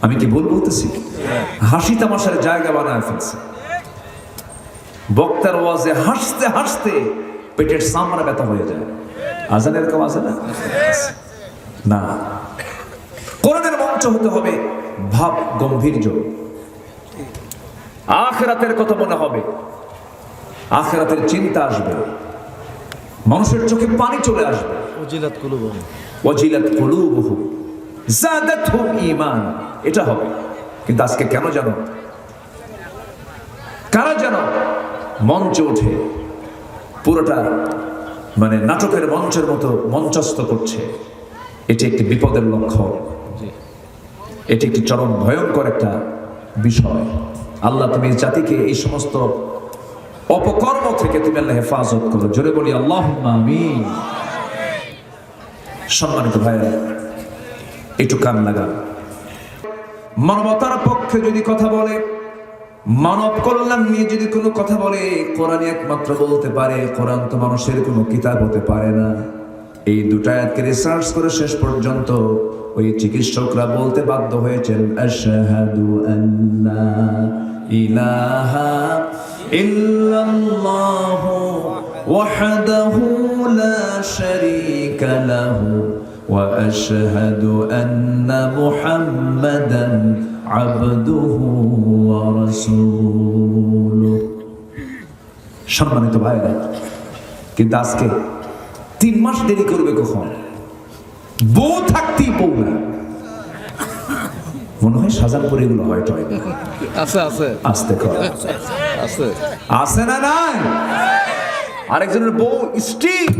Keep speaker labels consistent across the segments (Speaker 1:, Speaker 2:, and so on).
Speaker 1: আমি কি ভুল বলতেছি? হাসি তামাশার জায়গা বানায় ফেলছে। বক্তার ওয়াজে হাসতে হাসতে পেটের সামরা ব্যথা হয়ে যায়। আজান এরকম আছে না? না। কোরআনের মঞ্চ হতে হবে ভাব গম্ভীর্য। আখেরাতের কথা মনে হবে। আখেরাতের চিন্তা আসবে। মানুষের চোখে পানি চলে আসবে।
Speaker 2: উজিলাত কুলুবহুম
Speaker 1: ওয়াজিলাত ঈমান। এটা হবে। কিন্তু আজকে কেন জানো? কারা যেন মঞ্চে ওঠে পুরোটা মানে নাটকের মঞ্চের মতো মঞ্চস্থ করছে। এটি একটি বিপদের লক্ষণ
Speaker 2: জি।
Speaker 1: এটি একটি চরম ভয়ঙ্কর একটা বিষয়। আল্লাহ তুমি জাতিকে এই সমস্ত অপকর্ম থেকে তুমি আল্লাহ হেফাজত করো। জোরে বলি আল্লাহ সম্মানিত ভাইরা একটু কান লাগা মানবতার পক্ষে যদি কথা বলে, মানব কল্যাণ নিয়ে যদি কোনো কথা বলে, কোরআন একমাত্র বলতে পারে, কোরআন তো মানুষের কোনো কিতাব হতে পারে না। এই দুটা আয়াতকে রিসার্চ করে শেষ পর্যন্ত ওই চিকিৎসকরা বলতে বাধ্য হয়েছেন, আশহাদু আন্না ইলাহা ইল্লাল্লাহু ওয়াহদাহু লা শারীকা লাহু। واشهد ان محمدا عبده ورسوله সম্মানিত ভাইরা কিন্তু আজকে তিন মাস দেরি করবে কখন বউ থাকতেই বউ না মনে হয় সাজানপুর এগুলো হয়তো হয় না
Speaker 2: আছে আছে
Speaker 1: আসতে কর
Speaker 2: আছে
Speaker 1: আছে না নাই আরেকজনের বউ স্টিক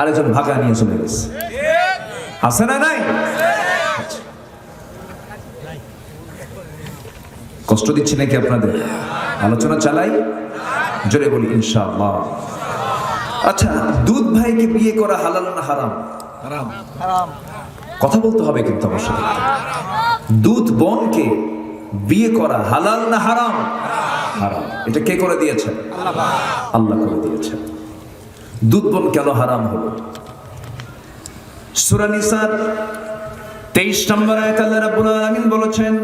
Speaker 1: আরেকজন ভাগা নিয়ে চলে গেছে আছে না নাই? কষ্ট দিচ্ছি নাকি আপনাদের? আলোচনা চালাই? জোরে বলি ইনশাআল্লাহ। আচ্ছা দুধ ভাইকে বিয়ে করা হালাল না হারাম?
Speaker 2: হারাম।
Speaker 1: কথা বলতে হবে কিন্তু আমার সাথে। দুধ বোনকে বিয়ে করা হালাল না হারাম? হারাম। এটা কে করে দিয়েছেন আল্লাহ। করে দিয়েছেন দুধ বোন কেন হারাম হলো? সূরা নিসার 23 নম্বর আয়াত আল্লাহ রাব্বুল আলামিন বলেছেন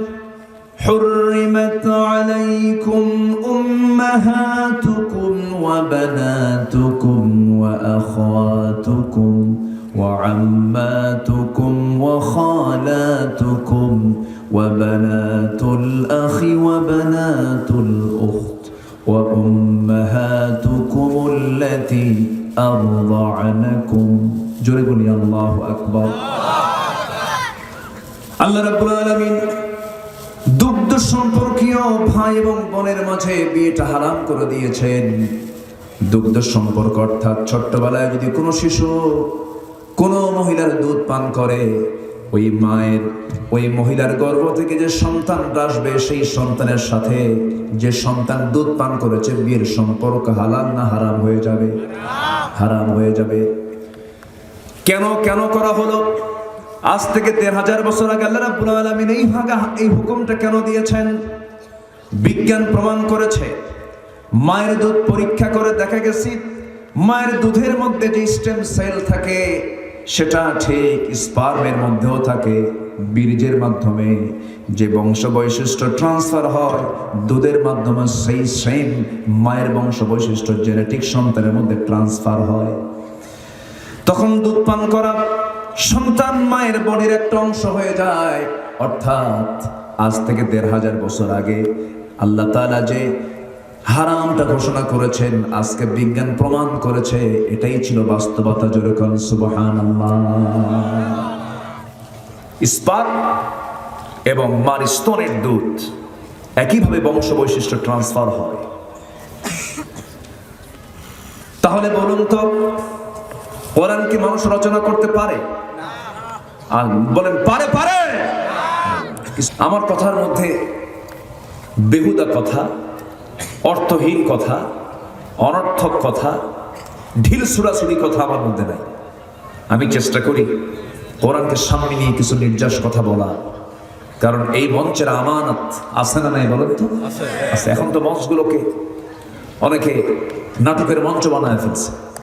Speaker 1: حرمت عليكم أمهاتكم وبناتكم وأخواتكم وعماتكم وخالاتكم وبنات الأخ وبنات الأخت وأمهاتكم التي أرضعنكم জোরে বলি, আল্লাহ আকবর। আল্লাহ রাব্বুল আলামিন দুগ্ধ সম্পর্কীয় ভাই এবং বোনের মাঝে বিয়েটা হারাম করে দিয়েছেন। দুগ্ধ সম্পর্ক অর্থাৎ ছোট্টবেলায় যদি কোনো শিশু কোনো মহিলার দুধ পান করে, ওই মায়ের, ওই মহিলার গর্ভ থেকে যে সন্তানটা আসবে, সেই সন্তানের সাথে যে সন্তান দুধ পান করেছে, বিয়ের সম্পর্ক হালাল না হারাম হয়ে যাবে? হারাম হয়ে যাবে। কেন কেন করা হলো? আজ থেকে দেড় হাজার বছর আগে আল্লাহ রাব্বুল আলামিন এই ভাগা, এই হুকুমটা কেন দিয়েছেন? বিজ্ঞান প্রমাণ করেছে, মায়ের দুধ পরীক্ষা করে দেখা গেছে, মায়ের দুধের মধ্যে যে স্টেম সেল থাকে, সেটা ঠিক স্পার্মের মধ্যেও থাকে, বীর্যের মাধ্যমে। যে বংশ বৈশিষ্ট্য ট্রান্সফার হয়, দুধের মাধ্যমে সেই সেম মায়ের বংশ বৈশিষ্ট্য জেনেটিক সন্তানের মধ্যে ট্রান্সফার হয়। তখন দুধ পান করা সন্তান মায়ের বডির একটা অংশ হয়ে যায়। অর্থাৎ আজ থেকে দেড় হাজার বছর আগে আল্লাহ তালা যে হারামটা ঘোষণা করেছেন, আজকে বিজ্ঞান প্রমাণ করেছে, এটাই ছিল বাস্তবতা জোরে কন, সুবহানাল্লাহ। ইস্পাত এবং মার স্তনের দুধ একইভাবে বংশ বৈশিষ্ট্য ট্রান্সফার হয়। তাহলে বলুন তো কোরআন কি মানুষ রচনা করতে পারে? আর বলেন পারে পারে! আমার কথার মধ্যে বেহুদা কথা অর্থহীন কথা অনর্থক কথা ঢিল সুরাসুরি কথা আমার মধ্যে নাই। আমি চেষ্টা করি কোরআনকে সামনে নিয়ে কিছু নির্যাস কথা বলা। কারণ এই মঞ্চের আমানত আছে না নাই বলেন তো? এখন তো মঞ্চগুলোকে অনেকে নাটকের মঞ্চ বানায় ফেলছে।